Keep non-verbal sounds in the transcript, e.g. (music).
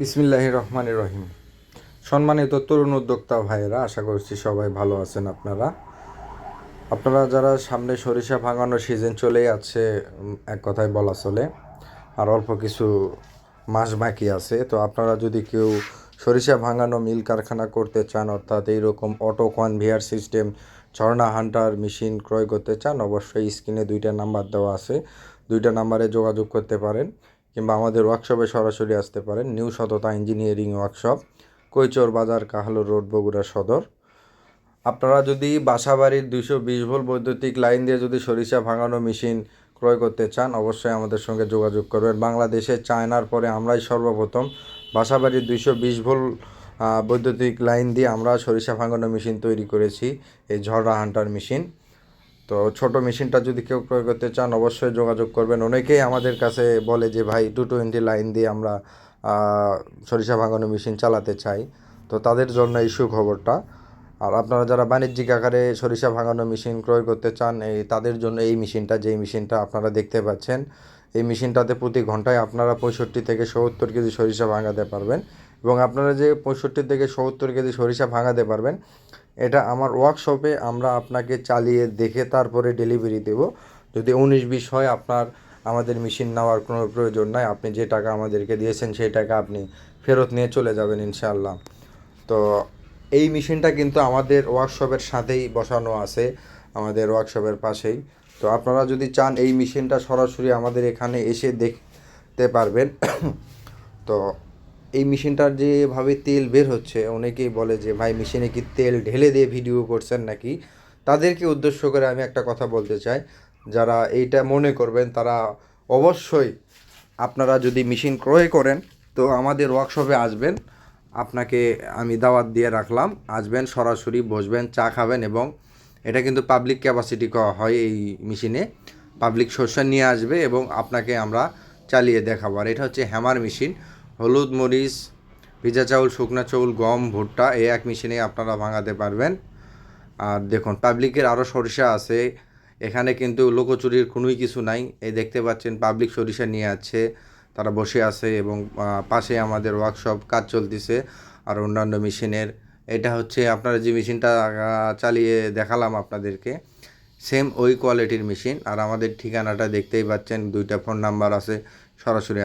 বিসমিল্লাহ রহমান রহিম। সম্মানিত তরুণ উদ্যোক্তা ভাইয়েরা, আশা করছি সবাই ভালো আছেন আপনারা। আপনারা যারা সামনে সরিষা ভাঙানোর সিজন চলেই আছে এক কথায় বলা চলে, আর অল্প কিছু মাস বাকি আছে, তো আপনারা যদি কেউ সরিষা ভাঙানো মিল কারখানা করতে চান, অর্থাৎ এইরকম অটো কনভেয়ার সিস্টেম ঝর্ণা হান্টার মেশিন ক্রয় করতে চান, অবশ্যই স্ক্রিনে দুইটা নাম্বার দেওয়া আছে। দুইটা নাম্বারে যোগাযোগ করতে পারেন। কিংবা আমাদের ওয়ার্কশপে সরাসরি আসতে পারেন। নিউ সততা ইঞ্জিনিয়ারিং ওয়ার্কশপ কৈচর বাজার কাহালুর রোড বগুড়া সদর। আপনারা যদি বাসাবাড়ির দুইশো বিশ ভোল্ট বৈদ্যুতিক লাইন দিয়ে যদি সরিষা ভাঙানো মেশিন ক্রয় করতে চান অবশ্যই আমাদের সঙ্গে যোগাযোগ করবেন। বাংলাদেশে চায়নার পরে আমরাই সর্বপ্রথম বাসাবাড়ির দুইশো বিশ আহ, বৈদ্যুতিক লাইন দিয়ে আমরা সরিষা ভাঙানো মেশিন তৈরি করেছি এই ঝড়া হান্টার মেশিন। তো ছোট মেশিনটা যদি কেউ ক্রয় করতে চান, অবশ্যই যোগাযোগ করবেন। অনেকেই আমাদের কাছে বলে যে, ভাই টু টোয়েন্টি লাইন দিয়ে আমরা সরিষা ভাঙানো মেশিন চালাতে চাই। তো তাদের জন্য এই সুখবরটা। আর আপনারা যারা বাণিজ্যিক আকারে সরিষা ভাঙানো মেশিন ক্রয় করতে চান, এই তাদের জন্য এই মেশিনটা, যেই মেশিনটা আপনারা দেখতে পাচ্ছেন, এই মেশিনটাতে প্রতি ঘন্টায় আপনারা পঁয়ষট্টি থেকে সত্তর কেজি সরিষা ভাঙাতে পারবেন। এবং আপনারা যে পঁয়ষট্টি থেকে সত্তর কেজি সরিষা ভাঙাতে পারবেন এটা আমার ওয়ার্কশপে আমরা আপনাকে চালিয়ে দেখে তারপরে ডেলিভারি দেব। যদি উনিশ বিশ হয় আপনার, আমাদের মেশিন নেওয়ার কোনো প্রয়োজন নাই। আপনি যে টাকা আমাদেরকে দিয়েছেন সেই টাকা আপনি ফেরত নিয়ে চলে যাবেন ইনশাআল্লাহ। তো এই মেশিনটা কিন্তু আমাদের ওয়ার্কশপের সাথেই বসানো আছে, আমাদের ওয়ার্কশপের পাশেই। তো আপনারা যদি চান এই মেশিনটা সরাসরি আমাদের এখানে এসে দেখতে পারবেন। (coughs) তো এই মেশিনটার যেভাবে তেল বের হচ্ছে, অনেকেই বলে যে, ভাই, মেশিনে কি তেল ঢেলে দিয়ে ভিডিও করছেন নাকি? তাদেরকে উদ্দেশ্য করে আমি একটা কথা বলতে চাই। যারা এইটা মনে করবেন, তারা অবশ্যই আপনারা যদি মেশিন ক্রয় করেন, তো আমাদের ওয়ার্কশপে আসবেন। আপনাকে আমি দাওয়াত দিয়ে রাখলাম। আসবেন, সরাসরি বসবেন, চা খাবেন এবং এটা কিন্তু পাবলিক ক্যাপাসিটি হয় এই মেশিনে। পাবলিক শস্য নিয়ে আসবে এবং আপনাকে আমরা চালিয়ে দেখাবো। আর এটা হচ্ছে হ্যামার মেশিন হলুদ মরিচ, ভিজা চাউল, শুকনা চাউল, গম, ভুট্টা, এই এক মেশিনে আপনারা ভাঙাতে পারবেন। আর দেখুন, পাবলিকের আরও সরিষা আছে। এখানে কিন্তু লোকচুরির কোনোই কিছু নাই। এই দেখতে পাচ্ছেন, পাবলিক সরিষা নিয়ে আছে। তারা বসে আছে এবং পাশে আমাদের ওয়ার্কশপ কাজ চলতেছে আর অন্যান্য মেশিনের। এটা হচ্ছে আপনারা যে মেশিনটা চালিয়ে দেখালাম আপনাদেরকে সেম ওই কোয়ালিটির মেশিন। আর আমাদের ঠিকানাটা দেখতেই পাচ্ছেন, দুইটা ফোন নাম্বার আছে, সরাসরি